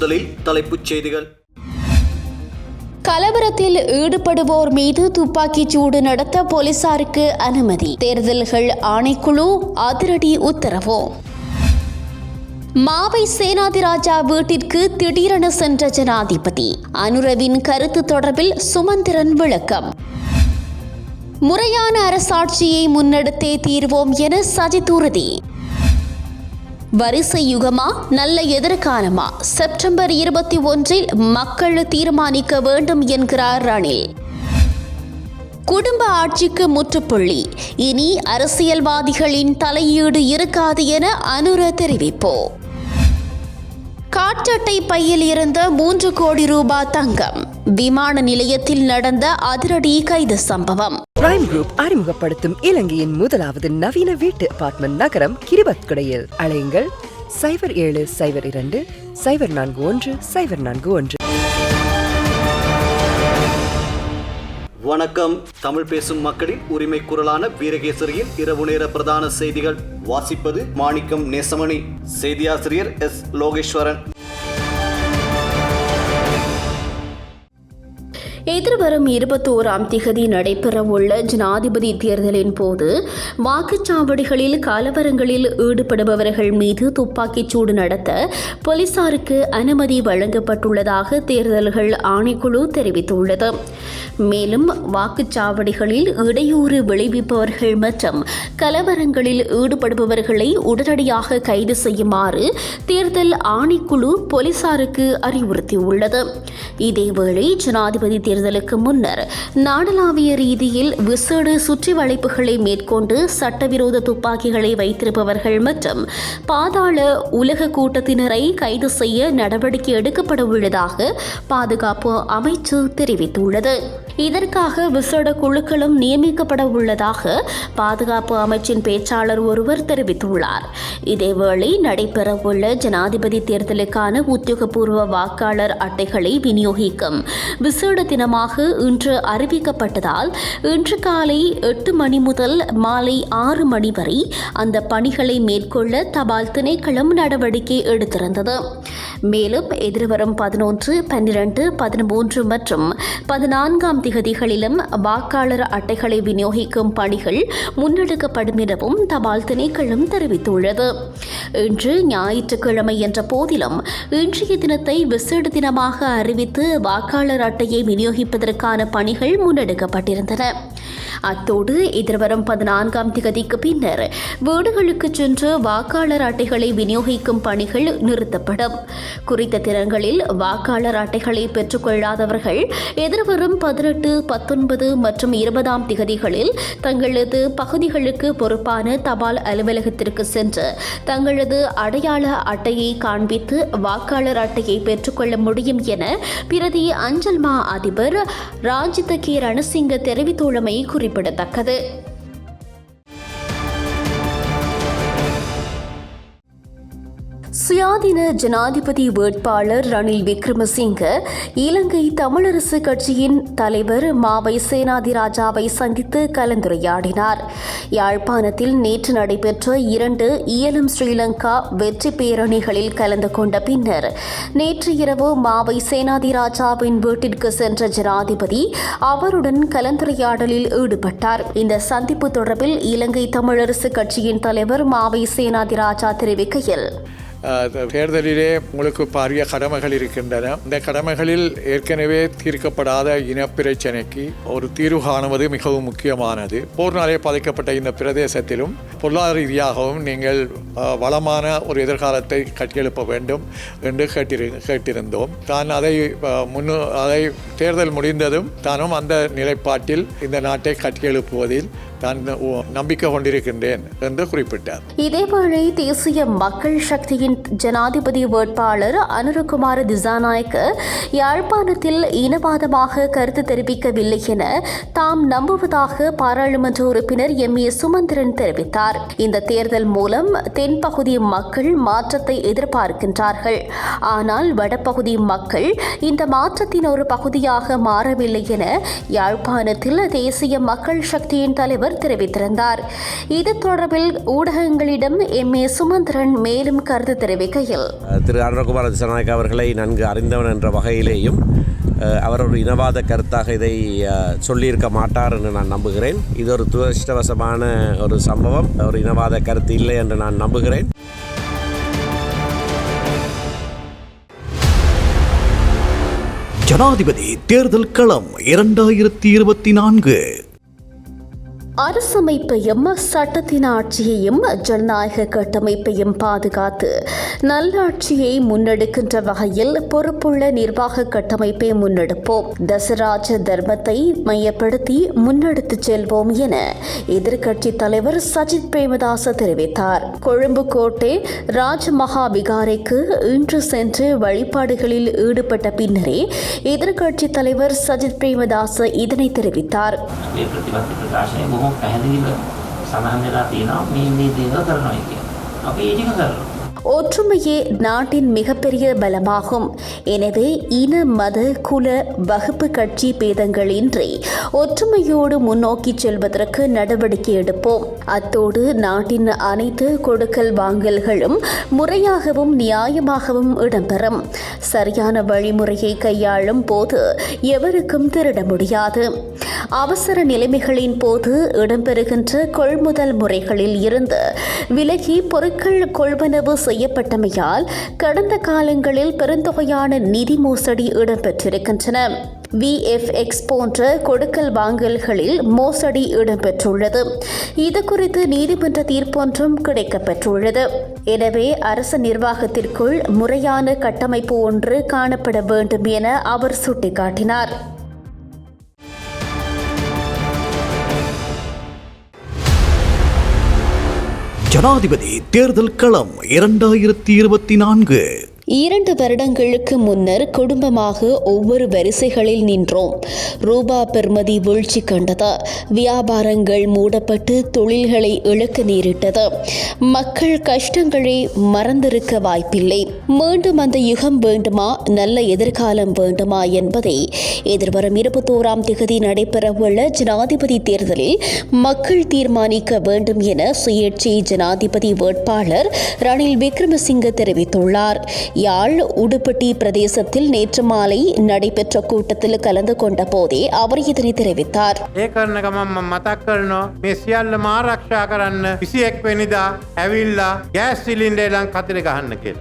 முதலில் தலைப்புச் செய்திகள். கலவரத்தில் ஈடுபடுவோர் மீது துப்பாக்கிச் சூடு நடத்த போலீசாருக்கு அனுமதி. தேர்தல்கள் ஆணைக்குழு அதிரடி உத்தரவு. மாவை சேனாதிராஜா வீட்டிற்கு திடீரென சென்ற ஜனாதிபதி. அனுரவின் கருத்து தொடர்பில் சுமந்திரன் விளக்கம். முறையான அரசாட்சியை முன்னெடுத்தே தீர்வோம் என சஜித் உறுதி. வரிசை யுகமா நல்ல எதிர்காலமா? செப்டம்பர் இருபத்தி ஒன்றில் மக்கள் தீர்மானிக்க வேண்டும் என்கிறார் ரணில். குடும்ப ஆட்சிக்கு முற்றுப்புள்ளி. இனி அரசியல்வாதிகளின் தலையீடு இருக்காது என அனுர தெரிவிப்போ. காற்றட்டை பையில் இருந்த மூன்று கோடி ரூபாய் தங்கம். விமான நிலையத்தில் நடந்த அதிரடி கைது சம்பவம். பிரைம் குரூப் அறிமுகப்படுத்தும் இலங்கையின் முதலாவது நவீன வீட்டு அபார்ட்மெண்ட் நகரம் கிரிபத்குடையில். அழையுங்கள் சைபர் ஏழு சைபர் இரண்டு சைபர் நான்கு ஒன்று சைபர் நான்கு ஒன்று. வணக்கம். தமிழ் பேசும் மக்களின் உரிமை குரலான வீரகேசரியின் இரவு நேர பிரதான செய்திகள். வாசிப்பது மாணிக்கம் நேசமணி. செய்தியாசிரியர் எஸ் லோகேஸ்வரன். எதிர்வரும் இருபத்தோராம் திகதி நடைபெறவுள்ள ஜனாதிபதி தேர்தலின் போது வாக்குச்சாவடிகளில் கலவரங்களில் ஈடுபடுபவர்கள் மீது துப்பாக்கிச்சூடு நடத்த போலீசாருக்கு அனுமதி வழங்கப்பட்டுள்ளதாக தேர்தல்கள் ஆணைக்குழு தெரிவித்துள்ளது. மேலும் வாக்குச்சாவடிகளில் இடையூறு விளைவிப்பவர்கள் மற்றும் கலவரங்களில் ஈடுபடுபவர்களை உடனடியாக கைது செய்யுமாறு தேர்தல் ஆணைக்குழு போலீசாருக்கு அறிவுறுத்தியுள்ளது. இதேவேளை ஜனாதிபதி தேர்தல் தேர்தலுக்கு முன்னர் நாடளாவிய ரீதியில் விசேட சுற்றி வளைப்புகளை மேற்கொண்டு சட்டவிரோத துப்பாக்கிகளை வைத்திருப்பவர்கள் மற்றும் பாதாள உலக கூட்டத்தினரை கைது செய்ய நடவடிக்கை எடுக்கப்பட உள்ளதாக பாதுகாப்பு அமைச்சு தெரிவித்துள்ளது. இதற்காக விசேட குழுக்களும் நியமிக்கப்பட உள்ளதாக பாதுகாப்பு அமைச்சின் பேச்சாளர் ஒருவர் தெரிவித்துள்ளார். இதேவேளை நடைபெறவுள்ள ஜனாதிபதி தேர்தலுக்கான உத்தியோகபூர்வ வாக்காளர் அட்டைகளை விநியோகிக்கும் விசேட தினமாக இன்று அறிவிக்கப்பட்டதால் இன்று காலை எட்டு மணி முதல் மாலை ஆறு மணி வரை அந்த பணிகளை மேற்கொள்ள தபால் திணைக்களம் நடவடிக்கை எடுத்திருந்தது. மேலும் எதிர்வரும் பதினொன்று பன்னிரண்டு பதிமூன்று மற்றும் பதினான்காம் திகதிகளிலும் வாக்காளர் அட்டைகளை விநியோகிக்கும் பணிகள் முன்னெடுக்கப்படும் எனவும் தபால் திணைக்களம் தெரிவித்துள்ளது. இன்று ஞாயிற்றுக்கிழமை என்ற போதிலும் இன்றைய தினத்தை விசேட தினமாக அறிவித்து வாக்காளர் அட்டையை விநியோகி விநியோகிப்பதற்கான பணிகள் முன்னெடுக்கப்பட்டிருந்தன. அத்தோடு எதிர்வரும் பதினான்காம் திகதிக்கு பின்னர் வீடுகளுக்கு சென்று வாக்காளர் அட்டைகளை விநியோகிக்கும் பணிகள் நிறுத்தப்படும். குறித்த தினங்களில் வாக்காளர் அட்டைகளை பெற்றுக்கொள்ளாதவர்கள் எதிர்வரும் பதினெட்டு பத்தொன்பது மற்றும் இருபதாம் திகதிகளில் தங்களது பகுதிகளுக்கு பொறுப்பான தபால் அலுவலகத்திற்கு சென்று தங்களது அடையாள அட்டையை காண்பித்து வாக்காளர் அட்டையை பெற்றுக்கொள்ள முடியும் என பிரதி அஞ்சல் மா அதிபர் ராஜித கே ரணசிங்க தெரிவித்துள்ளமை குறிப்பிடத்தக்கது. சுயாதீன ஜனாதிபதி வேட்பாளர் ரணில் விக்ரமசிங்க இலங்கை தமிழரசு கட்சியின் தலைவர் மாவை சேனாதிராஜாவை சந்தித்து கலந்துரையாடினார். யாழ்ப்பாணத்தில் நேற்று நடைபெற்ற இரண்டு இயலும் ஸ்ரீலங்கா வெற்றி பேரணிகளில் கலந்து கொண்ட பின்னர் நேற்று இரவு மாவை சேனாதிராஜாவின் வீட்டிற்கு சென்ற ஜனாதிபதி அவருடன் கலந்துரையாடலில் ஈடுபட்டார். இந்த சந்திப்பு தொடர்பில் இலங்கை தமிழரசு கட்சியின் தலைவர் மாவை சேனாதிராஜா தெரிவிக்கையில் தேர்தலிலே உங்களுக்கு பாரிய கடமைகள் இருக்கின்றன. இந்த கடமைகளில் ஏற்கனவே தீர்க்கப்படாத இனப்பிரச்சனைக்கு ஒரு தீர்வு காணுவது மிகவும் முக்கியமானது. போர்னாலே பாதிக்கப்பட்ட இந்த பிரதேசத்திலும் பொருளாதார ரீதியாகவும் நீங்கள் வளமான ஒரு எதிர்காலத்தை கட்டியெழுப்ப வேண்டும் என்று கேட்டிரு கேட்டிருந்தோம். தான் அதை முன் முன்னு அதை தேர்தல் முடிந்ததும் தானும் அந்த நிலைப்பாட்டில் இந்த நாட்டை கட்டியெழுப்புவதில் தான் நம்பிக்கை கொண்டிருக்கின்றேன் என்று குறிப்பிட்டார். இதேவேளை தேசிய மக்கள் சக்தியின் ஜனாதிபதி வேட்பாளர் அனுரகுமார திசாநாயக்க யாழ்ப்பாணத்தில் இனவாதமாக கருத்து தெரிவிக்கவில்லை என தாம் நம்புவதாக பாராளுமன்ற உறுப்பினர் எம். ஏ. சுமந்திரன் தெரிவித்தார். இந்த தேர்தல் மூலம் தென்பகுதி மக்கள் மாற்றத்தை எதிர்பார்க்கின்றார்கள். ஆனால் வடபகுதி மக்கள் இந்த மாற்றத்தின் ஒரு பகுதியாக மாறவில்லை என யாழ்ப்பாணத்தில் தேசிய மக்கள் சக்தியின் தலைவர் அவர் தெரிவித்திருந்தார். இது தொடர்பில் ஊடகங்களிடம் எம். ஏ. சுமந்திரன் மேலும் கருத்து தெரிவிக்கையில். திரு. அனுரகுமார திசநாயக் அவர்களை நன்கு அறிந்தவன் என்ற வகையிலேயும் அவர் ஒரு இனவாத கருத்தாக இதை சொல்லியிருக்க மாட்டார் என்று நான் நம்புகிறேன். இது ஒரு துரதிருஷ்டவசமான ஒரு சம்பவம். ஒரு இனவாத கருத்து இல்லை என்று நான் நம்புகிறேன். ஜனாதிபதி தேர்தல் களம் இரண்டாயிரத்தி இருபத்தி நான்கு. அரசமைப்பையும் சட்டத்தின் ஆட்சியையும் ஜனநாயக கட்டமைப்பையும் பாதுகாத்து நல்லாட்சியை முன்னெடுக்கின்ற வகையில் பொறுப்புள்ள நிர்வாக கட்டமைப்பை முன்னெடுப்போம். தசராஜ தர்மத்தை மையப்படுத்தி முன்னெடுத்து செல்வோம் என எதிர்க்கட்சி தலைவர் சஜித் பிரேமதாச தெரிவித்தார். கொழும்பு கோட்டை ராஜமகா விகாரைக்கு இன்று சென்று வழிபாடுகளில் ஈடுபட்ட பின்னரே எதிர்க்கட்சி தலைவர் சஜித் பிரேமதாச இதனை தெரிவித்தார். බොහොම පැහැදිලිව සඳහන් වෙලා තියෙනවා මේ මේ දේවල් කරනවා කියලා. අපි ඒ ටික කරනවා. ஒற்றுமையே நாட்டின் மிகப்பெரிய பலமாகும். எனவே இன மத குல வகுப்பு கட்சி பேதங்களின்றி ஒற்றுமையோடு முன்னோக்கி செல்வதற்கு நடவடிக்கை எடுப்போம். அத்தோடு நாட்டின் அனைத்து கொடுக்கல் வாங்கல்களும் முறையாகவும் நியாயமாகவும் இடம்பெறும். சரியான வழிமுறையை கையாளும் போது எவருக்கும் திருட முடியாது. அவசர நிலைமைகளின் போது இடம்பெறுகின்ற கொள்முதல் முறைகளில் இருந்து விலகி பொருட்கள் கொள்வனவு செய்யப்பட்டமையால் கடந்த காலங்களில் பெருந்தொகையான நிதி மோசடி இடம்பெற்றிருக்கின்றன. விஎஃப்எக்ஸ் போன்ற கொடுக்கல் வாங்கல்களில் மோசடி இடம்பெற்றுள்ளது. இது குறித்து நீதிமன்ற தீர்ப்பொன்றும் கிடைக்கப்பெற்றுள்ளது. எனவே அரசு நிர்வாகத்திற்குள் முறையான கட்டமைப்பு ஒன்று காணப்பட வேண்டும் என அவர் சுட்டிக்காட்டினார். ஜனாதிபதி தேர்தல் களம் இரண்டாயிரத்தி இருபத்தி நான்கு. இரண்டு வருடங்களுக்கு முன்னர் குடும்பமாக ஒவ்வொரு வரிசைகளில் நின்றோம். ரூபா பெறுமதி வீழ்ச்சி கண்டது. வியாபாரங்கள் மூடப்பட்டு தொழில்களை இழக்க நேரிட்டது. மக்கள் கஷ்டங்களை மறந்திருக்க வாய்ப்பில்லை. மீண்டும் அந்த யுகம் வேண்டுமா? நல்ல எதிர்காலம் வேண்டுமா என்பதை எதிர்வரும் இருபத்தோராம் திகதி நடைபெறவுள்ள ஜனாதிபதி தேர்தலில் மக்கள் தீர்மானிக்க வேண்டும் என சுயேட்சை ஜனாதிபதி வேட்பாளர் ரணில் விக்ரமசிங்க தெரிவித்துள்ளார். யாழ் உடுப்பட்டி பிரதேசத்தில் நேற்று மாலை நடைபெற்ற கூட்டத்தில் கலந்து கொண்ட போதே அவர் இதனை தெரிவித்தார்.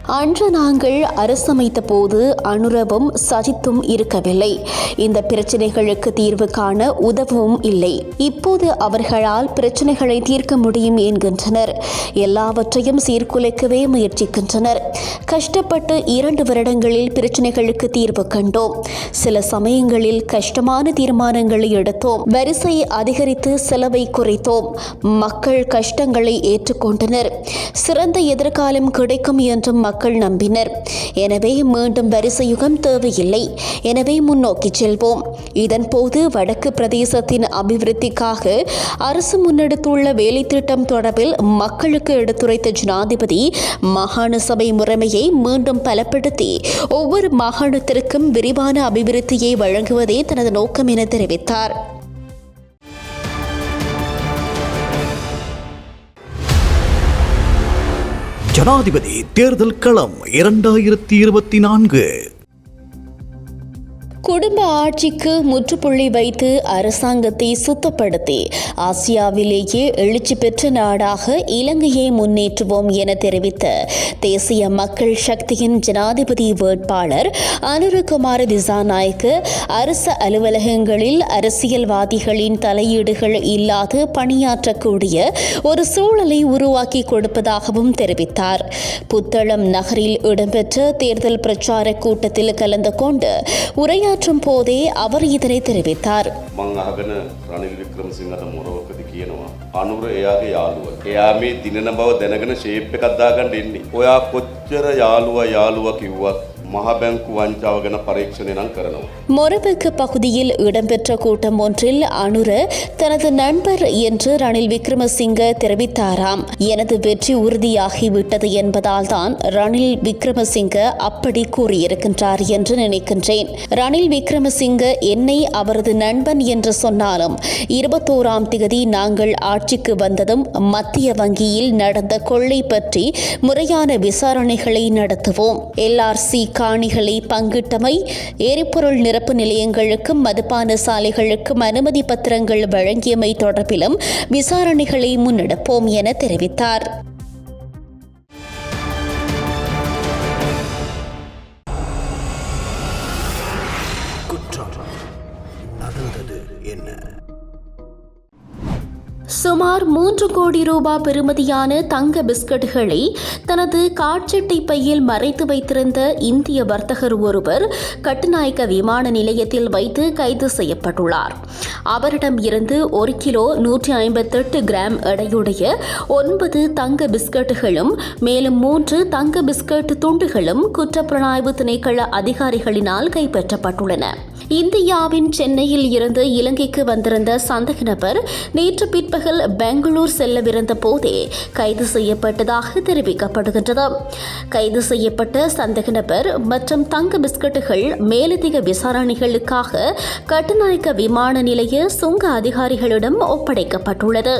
அன்று நாங்கள் அரசமைத்த போது அனுரவும் சஜித்தும் இருக்கவில்லை. இந்த பிரச்சனைகளுக்கு தீர்வு காண உதவும் இல்லை. இப்போது அவர்களால் பிரச்சனைகளை தீர்க்க முடியும் என்கின்றனர். எல்லாவற்றையும் சீர்குலைக்கவே முயற்சிக்கின்றனர். கஷ்டப்பட்டு இரண்டு வருடங்களில் பிரச்சனைகளுக்கு தீர்வு கண்டோம். சில சமயங்களில் கஷ்டமான தீர்மானங்களை எடுத்தோம். வரிசை அதிகரித்து செலவை குறைத்தோம். மக்கள் கஷ்டங்களை ஏற்றுக்கொண்டனர். சிறந்த எதிர்காலம் கிடைக்கும் என்றும் மக்கள் நம்பினர். எனவே மீண்டும் வரிசை யுகம் தேவையில்லை. எனவே முன்னோக்கி செல்வோம். இதன்போது வடக்கு பிரதேசத்தின் அபிவிருத்திக்காக அரசு முன்னெடுத்துள்ள வேலை திட்டம் தொடர்பில் மக்களுக்கு எடுத்துரைத்த ஜனாதிபதி மாகாண சபை முறைமையை மீண்டும் பலப்படுத்தி ஒவ்வொரு மாகாணத்திற்கும் விரிவான அபிவிருத்தியை வழங்குவதே தனது நோக்கம் என தெரிவித்தார். ஜனாதிபதி தேர்தல் களம் இரண்டாயிரத்தி இருபத்தி நான்கு. குடும்ப ஆட்சிக்கு முற்றுப்புள்ளி வைத்து அரசாங்கத்தை சுத்தப்படுத்தி ஆசியாவிலேயே எழுச்சி பெற்ற நாடாக இலங்கையை முன்னேற்றுவோம் என தெரிவித்த தேசிய மக்கள் சக்தியின் ஜனாதிபதி வேட்பாளர் அனுரகுமார திசாநாயக்கு அரசு அலுவலகங்களில் அரசியல்வாதிகளின் தலையீடுகள் இல்லாது பணியாற்றக்கூடிய ஒரு சூழலை உருவாக்கி கொடுப்பதாகவும் தெரிவித்தார். புத்தளம் நகரில் இடம்பெற்ற தேர்தல் பிரச்சார கூட்டத்தில் கலந்து கொண்டு உரையாற்றும் போதே அவர் இதனை தெரிவித்தார் මං අහගෙන රනිල් වික්‍රමසිංහට මොරවකද කියනවා. අනුර එයාගේ යාළුව. එයා මේ දිනන බව දැනගෙන ශේප් එකක් දාගන්න එන්නේ. ඔයා කොච්චර යාළුවා යාළුවා කිව්වත් මහබැංකු වංචාව ගැන පරීක්ෂණය නම් කරනවා. மொரபெக்கு பகுதியில் இடம்பெற்ற கூட்டம் ஒன்றில் அனுர தனது நண்பர் என்று ரணில் விக்ரமசிங்க தெரிவித்தாராம். எனது வெற்றி உறுதியாகிவிட்டது என்பதால் தான் ரணில் விக்ரமசிங்க அப்படி கூறியிருக்கின்றார் என்று நினைக்கின்றேன். ரணில் விக்ரமசிங்க என்னை அவரது நண்பன் என்று சொன்னாலும் இருபத்தோராம் தேதி நாங்கள் ஆட்சிக்கு வந்ததும் மத்திய வங்கியில் நடந்த கொள்ளை பற்றி முறையான விசாரணைகளை நடத்துவோம். எல்ஆர்சி காணிகளை பங்கிட்டமை எரிபொருள் சிறப்பு நிலையங்களுக்கும் மதுபான சாலைகளுக்கும் அனுமதி பத்திரங்கள் வழங்கியமை தொடர்பிலும் விசாரணைகளை முன்னெடுப்போம் என தெரிவித்தார். சுமார் மூன்று கோடி ரூபாய் பெறுமதியான தங்க பிஸ்கட்டுகளை தனது காட்சட்டை பையில் மறைத்து வைத்திருந்த இந்திய வர்த்தகர் ஒருவர் கட்டுநாயக்க விமான நிலையத்தில் வைத்து கைது செய்யப்பட்டுள்ளார். அவரிடம் இருந்து ஒரு கிலோ நூற்றி ஐம்பத்தெட்டு கிராம் எடையுடைய ஒன்பது தங்க பிஸ்கட்டுகளும் மேலும் மூன்று தங்க பிஸ்கட் துண்டுகளும் குற்றப்புலனாய்வு திணைக்கள அதிகாரிகளினால் கைப்பற்றப்பட்டுள்ளன. இந்தியாவின் சென்னையில் இருந்து இலங்கைக்கு வந்திருந்த சந்தக நபர் நேற்று பிற்பகல் பெங்களூர் செல்லவிருந்த போதே கைது செய்யப்பட்டதாக தெரிவிக்கப்படுகின்றது. கைது செய்யப்பட்ட சந்தேக நபர் மற்றும் தங்க பிஸ்கட்டுகள் மேலதிக விசாரணைகளுக்காக கட்டுநாயக்க விமான நிலைய சுங்க அதிகாரிகளிடம் ஒப்படைக்கப்பட்டுள்ளது.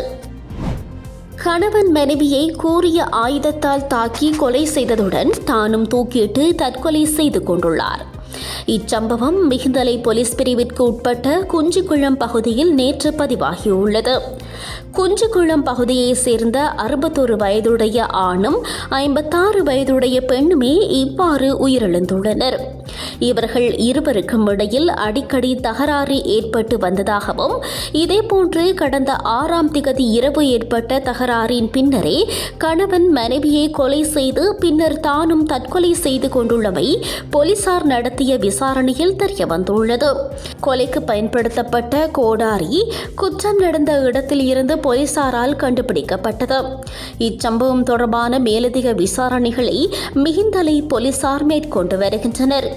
கணவன் மனைவியை கூறிய ஆயுதத்தால் தாக்கி கொலை செய்ததுடன் தானும் தூக்கிட்டு தற்கொலை செய்து கொண்டுள்ளார். இச்சம்பவம் மிகுந்தலை போலீஸ் பிரிவிற்கு உட்பட்ட குஞ்சிக்குளம் பகுதியில் நேற்று பதிவாகியுள்ளது. குஞ்சிக்குளம் பகுதியைச் சேர்ந்த அறுபத்தொரு வயதுடைய ஆணும் ஐம்பத்தாறு வயதுடைய பெண்ணுமே இவ்வாறு உயிரிழந்துள்ளனர். இவர்கள் இருவருக்கும் இடையில் அடிக்கடி தகராறு ஏற்பட்டு வந்ததாகவும் இதேபோன்று கடந்த ஆறாம் திகதி இரவு ஏற்பட்ட தகராறின் பின்னரே கணவன் மனைவியை கொலை செய்து பின்னர் தானும் தற்கொலை செய்து கொண்டுள்ளமை போலீசார் நடத்திய விசாரணையில் தெரியவந்துள்ளது கொலைக்கு பயன்படுத்தப்பட்ட கோடாரி குற்றம் நடந்த இடத்தில் இருந்து போலீசாரால் கண்டுபிடிக்கப்பட்டது. இச்சம்பவம் தொடர்பான மேலதிக விசாரணைகளை மிகுந்தலை போலீசார் மேற்கொண்டு வருகின்றனர்.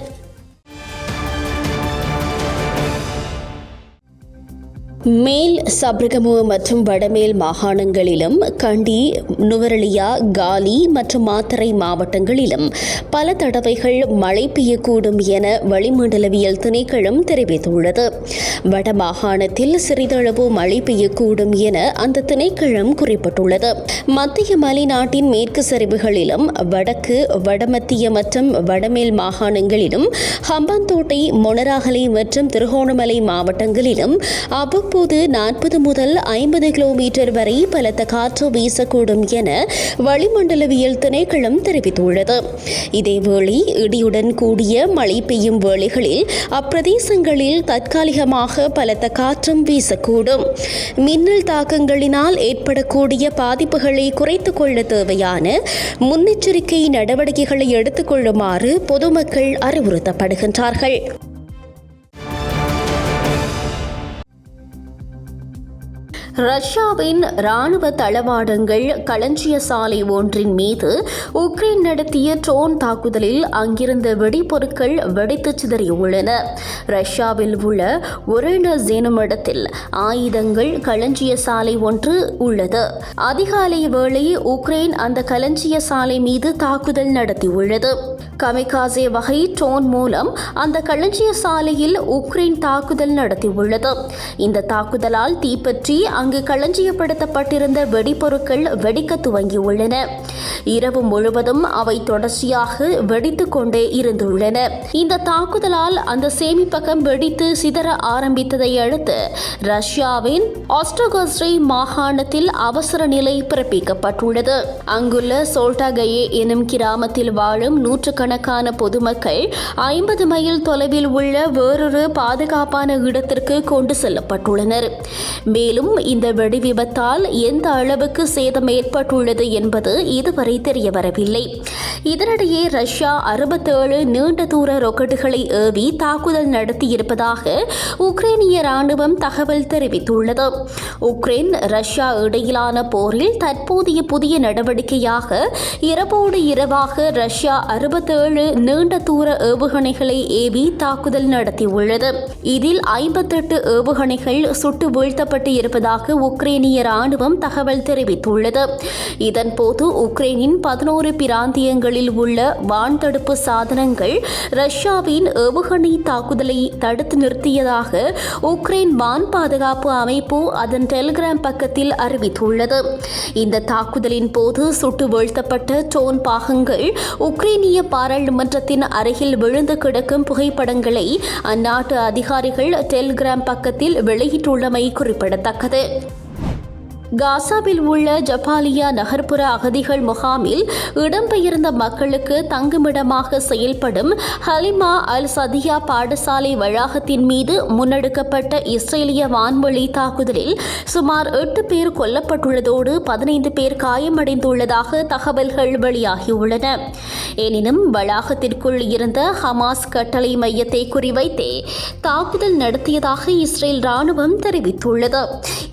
மேல் சப்ரகமு மற்றும் வடமேல் மாகாணங்களிலும் கண்டி நுவரலியா காலி மற்றும் மாத்தரை மாவட்டங்களிலும் பல தடவைகள் மழை பெய்யக்கூடும் என வளிமண்டலவியல் திணைக்களம் தெரிவித்துள்ளது. வட மாகாணத்தில் சிறிதளவு மழை பெய்யக்கூடும் என அந்த திணைக்களம் குறிப்பிட்டுள்ளது. மத்திய மலைநாட்டின் மேற்கு சரிவுகளிலும் வடக்கு வடமத்திய மற்றும் வடமேல் மாகாணங்களிலும் ஹம்பாந்தோட்டை மொனராகலை மற்றும் திருகோணமலை மாவட்டங்களிலும் அவ்வப்போது நாற்பது முதல் ஐம்பது கிலோமீட்டர் வரை பலத்த காற்று வீசக்கூடும் என வளிமண்டலவியல் திணைக்களம் தெரிவித்துள்ளது. இதேவேளை இடியுடன் கூடிய மழை பெய்யும் வேளைகளில் அப்பிரதேசங்களில் தற்காலிகமாக பலத்த காற்றும் வீசக்கூடும். மின்னல் தாக்கங்களினால் ஏற்படக்கூடிய பாதிப்புகளை குறைத்துக் கொள்ள தேவையான முன்னெச்சரிக்கை நடவடிக்கைகளை எடுத்துக்கொள்ளுமாறு பொதுமக்கள் அறிவுறுத்தப்படுகின்றார்கள். ரஷ்யாவின் ராணுவ தளவாடங்கள் களஞ்சிய சாலை ஒன்றின் மீது உக்ரைன் நடத்திய ட்ரோன் தாக்குதலில் அங்கிருந்த வெடிபொருட்கள் வெடித்து சிதறியுள்ளன. ரஷ்யாவில் உள்ள ஒரேனஸ் எனும் இடத்தில் ஆயுதங்கள் களஞ்சிய சாலை ஒன்று உள்ளது. அதிகாலை வேளை உக்ரைன் அந்த களஞ்சிய சாலை மீது தாக்குதல் நடத்தியுள்ளது. கமிகாசே வகை ட்ரோன் மூலம் அந்த களஞ்சிய சாலையில் உக்ரைன் தாக்குதல் நடத்தியுள்ளது. இந்த தாக்குதலால் தீப்பற்றி அங்கு களஞ்சியப்படுத்தப்பட்டிருந்த வெடிபொருட்கள் வெடிக்க துவங்கியுள்ளன. இரவு முழுவதும் அவை தொடர்ச்சியாக வெடித்து கொண்டே இருந்துள்ளன. இந்த தாக்குதலால் அந்த சேமிப்பகம் வெடித்து சிதற ஆரம்பித்ததை அடுத்து ரஷ்யாவின் ஆஸ்ட்ரோகஸ்ரே மாகாணத்தில் அவசர நிலை பிறப்பிக்கப்பட்டுள்ளது. அங்குள்ள சோல்டாகயே எனும் கிராமத்தில் வாழும் நூற்றுக்கணக்கான பொதுமக்கள் ஐம்பது மைல் தொலைவில் உள்ள வேறொரு பாதுகாப்பான இடத்திற்கு கொண்டு செல்லப்பட்டுள்ளனர். மேலும் இந்த வெடி விபத்தால் எந்த அளவுக்கு சேதம் ஏற்பட்டுள்ளது என்பது இதுவரை தெரிய வரவில்லை இதனிடையே ரஷ்யா அறுபத்தேழு நீண்ட தூர ராக்கெட்டுகளை ஏவி தாக்குதல் நடத்தியிருப்பதாக உக்ரைனிய ராணுவம் தகவல் தெரிவித்துள்ளது. உக்ரைன் ரஷ்யா இடையிலான போரில் தற்போதைய புதிய நடவடிக்கையாக இரவோடு இரவாக ரஷ்யா அறுபத்தேழு நீண்ட தூர ஏவுகணைகளை ஏவி தாக்குதல் நடத்தியுள்ளது. இதில் ஐம்பத்தெட்டு ஏவுகணைகள் சுட்டு வீழ்த்தப்பட்டு இருப்பதாக உக்ரைனிய ராணுவம் தகவல் தெரிவித்துள்ளது. இதன்போது உக்ரைனின் பதினோரு பிராந்தியங்களில் உள்ள வான் தடுப்பு சாதனங்கள் ரஷ்யாவின் ஏவுகணை தாக்குதலை தடுத்து நிறுத்தியதாக உக்ரைன் வான் பாதுகாப்பு அமைப்பு அதன் டெலிகிராம் பக்கத்தில் அறிவித்துள்ளது. இந்த தாக்குதலின் போது சுட்டு வீழ்த்தப்பட்ட டோன் பாகங்கள் உக்ரைனிய பாராளுமன்றத்தின் அருகில் விழுந்து கிடக்கும் புகைப்படங்களை அந்நாட்டு அதிகாரிகள் டெலிகிராம் பக்கத்தில் வெளியிட்டுள்ளமை குறிப்பிடத்தக்கது. it. காசாவில் உள்ள ஜப்பாலியா நகர்ப்புற அகதிகள் முகாமில் இடம்பெயர்ந்த மக்களுக்கு தங்குமிடமாக செயல்படும் ஹலிமா அல் சதியா பாடசாலை வளாகத்தின் மீது முன்னெடுக்கப்பட்ட இஸ்ரேலிய வான்வழி தாக்குதலில் சுமார் எட்டு பேர் கொல்லப்பட்டுள்ளதோடு பதினைந்து பேர் காயமடைந்துள்ளதாக தகவல்கள் வெளியாகியுள்ளன. எனினும் வளாகத்திற்குள் இருந்த ஹமாஸ் கட்டளை மையத்தை குறிவைத்தே தாக்குதல் நடத்தியதாக இஸ்ரேல் ராணுவம் தெரிவித்துள்ளது.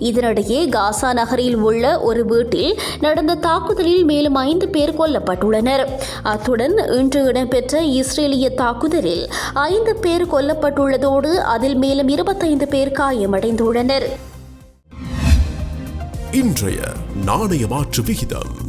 இதனிடையே காசா நகர் நகரில் உள்ள ஒரு வீட்டில் நடந்த தாக்குதலில் மேலும் ஐந்து பேர் கொல்லப்பட்டுள்ளனர். அத்துடன் இன்று இடம்பெற்ற இஸ்ரேலிய தாக்குதலில் ஐந்து பேர் கொல்லப்பட்டுள்ளதோடு அதில் மேலும் இருபத்தைந்து பேர் காயமடைந்துள்ளனர். இன்றைய நாணய மாற்று விகிதம்.